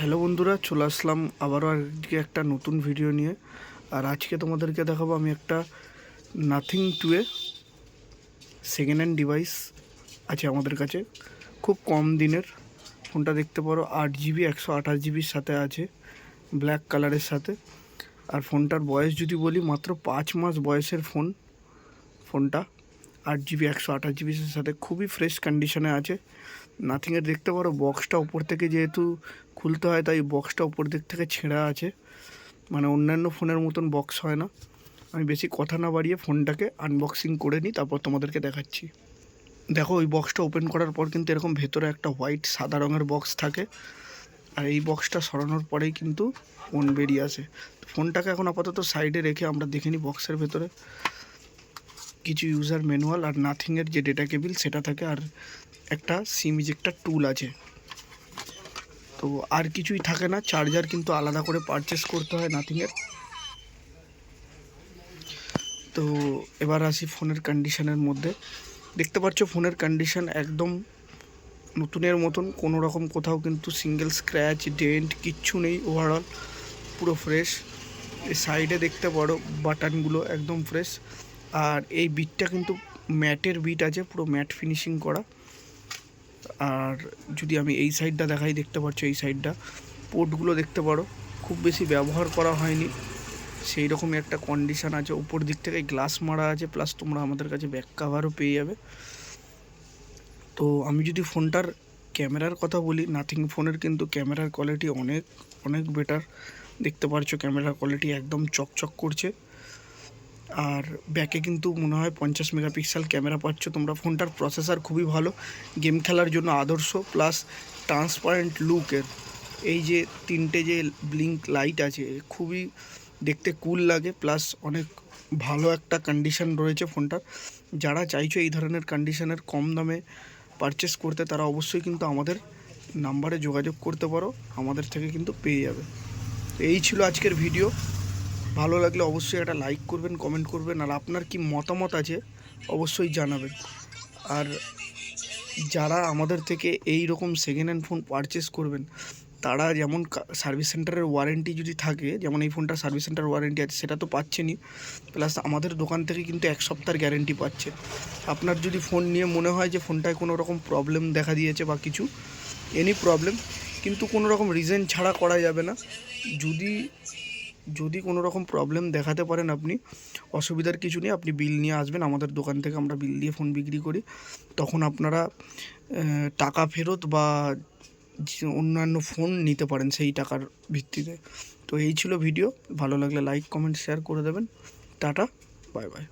Hello বন্ধুরা, চলে আসলাম আবারও আজকে একটা নতুন ভিডিও নিয়ে। আর আজকে তোমাদেরকে দেখাবো আমি একটা নাথিং টুয়ে সেকেন্ড হ্যান্ড ডিভাইস আছে আমাদের কাছে। খুব কম দিনের। ফোনটা দেখতে পারো, আট জিবি একশো আঠাশ জিবির সাথে আছে ব্ল্যাক কালারের সাথে। আর ফোনটার বয়স যদি বলি, মাত্র পাঁচ মাস বয়সের ফোন, ফোনটা। আট জিবি একশো আঠাশ জিবির সাথে, খুবই ফ্রেশ কন্ডিশনে আছে। নাথিংয়ের দেখতে পারো বক্সটা উপর থেকে যেহেতু খুলতে হয়, তাই বক্সটা উপর দিক থেকে ছেঁড়া আছে। মানে অন্যান্য ফোনের মতন বক্স হয় না। আমি বেশি কথা না বাড়িয়ে ফোনটাকে আনবক্সিং করে নিই, তারপর তোমাদেরকে দেখাচ্ছি। দেখো, ওই বক্সটা ওপেন করার পর কিন্তু এরকম ভেতরে একটা হোয়াইট সাদা রঙের বক্স থাকে। আর এই বক্সটা সরানোর পরেই কিন্তু ফোন বেরিয়ে আসে। ফোনটাকে এখন আপাতত সাইডে রেখে আমরা দেখে নিই বক্সের ভেতরে। কিছু ইউজার ম্যানুয়াল আর নাথিংয়ের যে ডেটা কেবিল সেটা থাকে। আর একটা সিম ইজেক্টার টুল আছে। তো আর কিছুই থাকে না চার্জার কিন্তু আলাদা করে পারচেস করতে হয় নাথিংয়ের তো এবার আসি ফোনের কন্ডিশনের মধ্যে। দেখতে পাচ্ছ ফোনের কন্ডিশন একদম নতুনের মতন, কোনো রকম কোথাও কিন্তু সিঙ্গেল স্ক্র্যাচ ডেন্ট কিচ্ছু নেই ওভারঅল পুরো ফ্রেশ সাইডে দেখতে পারো বাটনগুলো একদম ফ্রেশ আর এই বিটটা কিন্তু ম্যাটের বিট আছে, পুরো ম্যাট ফিনিশিং করা। আর যদি আমি এই সাইডটা দেখাই, দেখতে পাচ্ছ এই সাইডটা পোর্টগুলো দেখতে পারো, খুব বেশি ব্যবহার করা হয়নি। সেই রকমই একটা কন্ডিশন আছে। উপর দিক থেকে গ্লাস মারা আছে প্লাস তোমরা আমাদের কাছে ব্যাক কাভারও পেয়ে যাবে। তো আমি যদি ফোনটার ক্যামেরার কথা বলি নাথিং ফোনের কিন্তু ক্যামেরার কোয়ালিটি অনেক অনেক বেটার দেখতে পারছ ক্যামেরার কোয়ালিটি একদম চকচক করছে। আর ব্যাকে কিন্তু মনে হয় পঞ্চাশ মেগাপিক্সেল ক্যামেরা পাচ্ছ তোমরা। ফোনটার প্রসেসার খুবই ভালো গেম খেলার জন্য আদর্শ প্লাস ট্রান্সপারেন্ট লুকের এই যে তিনটে যে ব্লিঙ্ক লাইট আছে, খুবই দেখতে কুল লাগে প্লাস অনেক ভালো একটা কন্ডিশন রয়েছে ফোনটার। যারা চাইছো এই ধরনের কন্ডিশনের কম দামে পারচেস করতে, তারা অবশ্যই কিন্তু আমাদের নাম্বারে যোগাযোগ করতে পারো। আমাদের থেকে কিন্তু পেয়ে যাবে। এই ছিল আজকের ভিডিও ভালো লাগলে অবশ্যই একটা লাইক করবেন কমেন্ট করবেন, আর আপনার কি মতামত আছে অবশ্যই জানাবেন। আর যারা আমাদের থেকে এই রকম সেকেন্ড হ্যান্ড ফোন পারচেস করবেন, তারা যেমন সার্ভিস সেন্টারের ওয়ারেন্টি যদি থাকে, যেমন এই ফোনটার সার্ভিস সেন্টার ওয়ারেন্টি আছে, সেটা তো পাচ্ছেনই। প্লাস আমাদের দোকান থেকে কিন্তু এক সপ্তাহের গ্যারেন্টি পাচ্ছে। আপনার যদি ফোন নিয়ে মনে হয় যে ফোনটায় কোনো রকম প্রবলেম দেখা দিয়েছে বা কিছু এনি প্রবলেম কিন্তু কোনো রকম রিজন ছাড়া করা যাবে না। যদি যদি কোনো রকম প্রবলেম দেখাতে পারেন আপনি, অসুবিধার কিছু নেই, আপনি বিল নিয়ে আসবেন, আমাদের দোকান থেকে আমরা বিল দিয়ে ফোন বিক্রি করি। তখন আপনারা টাকা ফেরত বা অন্যান্য ফোন নিতে পারেন সেই টাকার ভিত্তিতে। তো এই ছিল ভিডিও ভালো লাগলে লাইক কমেন্ট শেয়ার করে দেবেন। Tata bye bye